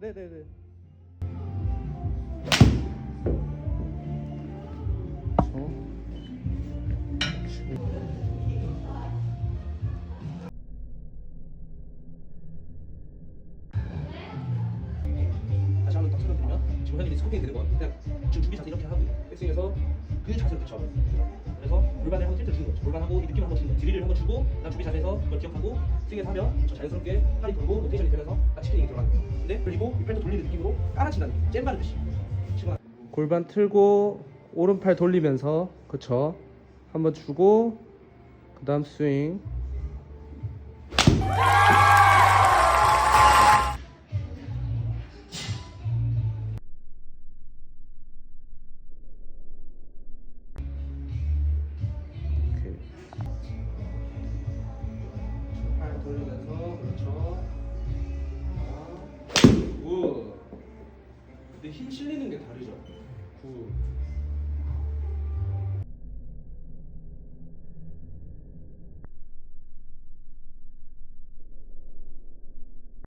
네네네. 다시 한번 딱 설명드리면 지금 현님이 소개해 드린 건 그냥 지금 준비 자세 이렇게 하고 백스윙에서 그 자세를 그쳐 그래서 골반에 한번 til트 주는 거죠. 골반하고 이 느낌을 한번 주는 거 드릴을 한번 주고 그다음 준비 자세에서 그걸 기억하고 스윙에서 하면 저 자연스럽게 팔이 돌고 로테이션이 되면서 딱 치킨이 들어가는 거예요. 근데 그리고 이 팔도 돌리는 느낌으로 깔아친다는 느낌. 잼 바르듯이. 골반 틀고 오른팔 돌리면서 그쵸. 한번 주고 그 다음 스윙. 돌리면서 그렇죠? 굿 근데 힘 실리는 게 다르죠? 굿